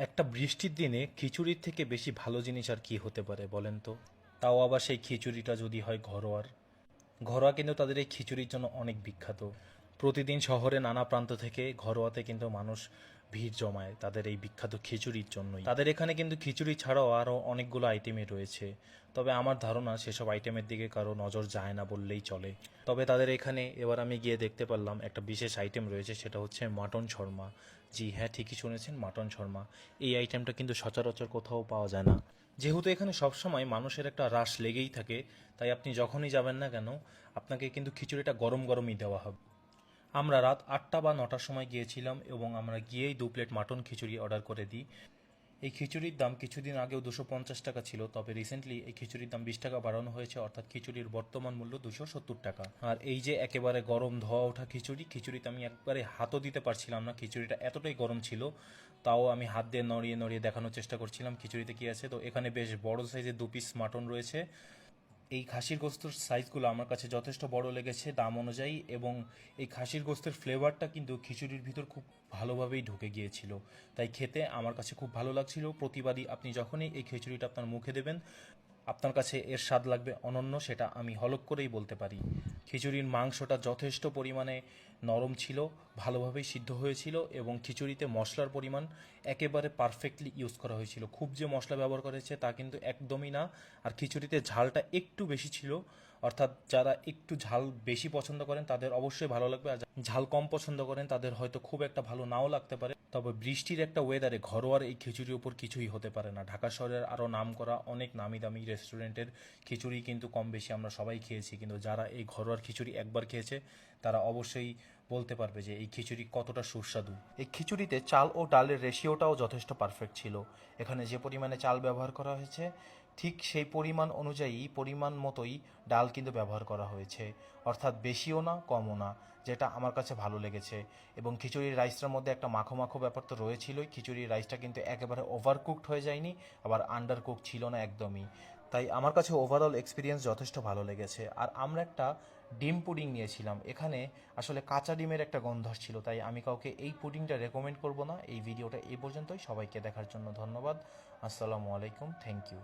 একটা বৃষ্টির দিনে খিচুড়ির থেকে বেশি ভালো জিনিস আর কি হতে পারে বলেন তো? তাও আবার সেই খিচুড়িটা যদি হয় ঘরোয়ার। ঘরোয়া কিন্তু তাদের এই খিচুড়ির জন্য অনেক বিখ্যাত। প্রতিদিন শহরে নানা প্রান্ত থেকে ঘরোয়াতে কিন্তু মানুষ ভিড় জমায় তাদের এই বিখ্যাত খিচুড়ির জন্যই। তাদের এখানে কিন্তু খিচুড়ি ছাড়াও আরও অনেকগুলো আইটেমই রয়েছে। তবে আমার ধারণা সেসব আইটেমের দিকে কারও নজর যায় না বললেই চলে। তবে তাদের এখানে এবার আমি গিয়ে দেখতে পারলাম একটা বিশেষ আইটেম রয়েছে, সেটা হচ্ছে মাটন শর্মা। জি হ্যাঁ ঠিকই শুনেছেন, মাটন শর্মা। এই আইটেমটা কিন্তু সচরাচর কোথাও পাওয়া যায় না। যেহেতু এখানে সবসময় মানুষের একটা রাশ লেগেই থাকে, তাই আপনি যখনই যাবেন না কেন, আপনাকে কিন্তু খিচুড়িটা গরম গরমই দেওয়া হবে। আমরা রাত আটটা বা নটার সময় গিয়েছিলাম এবং আমরা গিয়েই দু প্লেট মাটন খিচুড়ি অর্ডার করে দিই। এই খিচুড়ির দাম কিছুদিন আগেও দুশো পঞ্চাশ টাকা ছিল, তবে রিসেন্টলি এই খিচুড়ির দাম বিশ টাকা বাড়ানো হয়েছে, অর্থাৎ খিচুড়ির বর্তমান মূল্য দুশো সত্তর টাকা। আর এই যে একেবারে গরম ধোয়া ওঠা খিচুড়ি, খিচুড়িতে আমি একবারে হাতও দিতে পারছিলাম না, খিচুড়িটা এতটাই গরম ছিল, তাও আমি হাত দিয়ে নড়িয়ে নড়িয়ে দেখানোর চেষ্টা করছিলাম খিচুড়িতে কি আছে। তো এখানে বেশ বড় সাইজের দু পিস মাটন রয়েছে। এই খাসির গোস্তর সাইজগুলো আমার কাছে যথেষ্ট বড় লেগেছে দাম অনুযায়ী এবং এই খাসির গোস্তের ফ্লেভারটা কিন্তু খিচুড়ির ভিতর খুব ভালোভাবেই ঢুকে গিয়েছিল। তাই খেতে আমার কাছে খুব ভালো লাগছিল। প্রতিবাদী আপনি যখনই এই খিচুড়িটা আপনার মুখে দেবেন, আপনার কাছে এর স্বাদ লাগবে অনন্য, সেটা আমি হলক করেই বলতে পারি। খিচুড়ির মাংসটা যথেষ্ট পরিমাণে নরম ছিল, ভালোভাবেই সিদ্ধ হয়েছিল এবং খিচুড়িতে মশলার পরিমাণ একেবারে পারফেক্টলি ইউজ করা হয়েছিল। খুব যে মশলা ব্যবহার করেছে তা কিন্তু একদমই না। আর খিচুড়িতে ঝালটা একটু বেশি ছিল অর্থাৎ যারা একটু ঝাল বেশি পছন্দ করেন, তাদের অবশ্যই ভালো লাগবে। আর ঝাল কম পছন্দ করেন, তাদের হয়তো খুব একটা ভালো নাও লাগতে পারে। তবে বৃষ্টির একটা ওয়েদারে ঘরোয়ার এই খিচুড়ির উপর কিছুই হতে পারে না। ঢাকা শহরের আরও নাম করা অনেক নামি দামি রেস্টুরেন্টের খিচুড়ি কিন্তু কম বেশি আমরা সবাই খেয়েছি। কিন্তু যারা এই ঘরোয়ার খিচুড়ি একবার খেয়েছে, তারা অবশ্যই বলতে পারবে যে এই খিচুড়ি কতটা সুস্বাদু। এই খিচুড়িতে চাল ও ডালের রেশিওটাও যথেষ্ট পারফেক্ট ছিল। এখানে যে পরিমাণে চাল ব্যবহার করা হয়েছে ঠিক সেই পরিমাণ অনুযায়ী, পরিমাণ মতোই ডাল কিন্তু ব্যবহার করা হয়েছে। অর্থাৎ বেশিও না, কমও না, যেটা আমার কাছে ভালো লেগেছে। এবং খিচুড়ির রাইসটার মধ্যে একটা মাখো মাখো ব্যাপার তো রয়েছিলই। খিচুড়ির রাইসটা কিন্তু একেবারে ওভার কুকড হয়ে যায়নি, আবার আন্ডার কুক ছিল না একদমই। তাই আমার কাছে ওভারঅল এক্সপিরিয়েন্স যথেষ্ট ভালো লেগেছে। আর আমরা একটা ডিম পুডিং নিয়েছিলাম। এখানে আসলে কাঁচা ডিমের একটা গন্ধ ছিল তাই আমি কাউকে এই পুডিংটা রেকমেন্ড করব না। এই ভিডিওটা এই পর্যন্তই। সবাইকে দেখার জন্য ধন্যবাদ। আসসালামু আলাইকুম। Thank you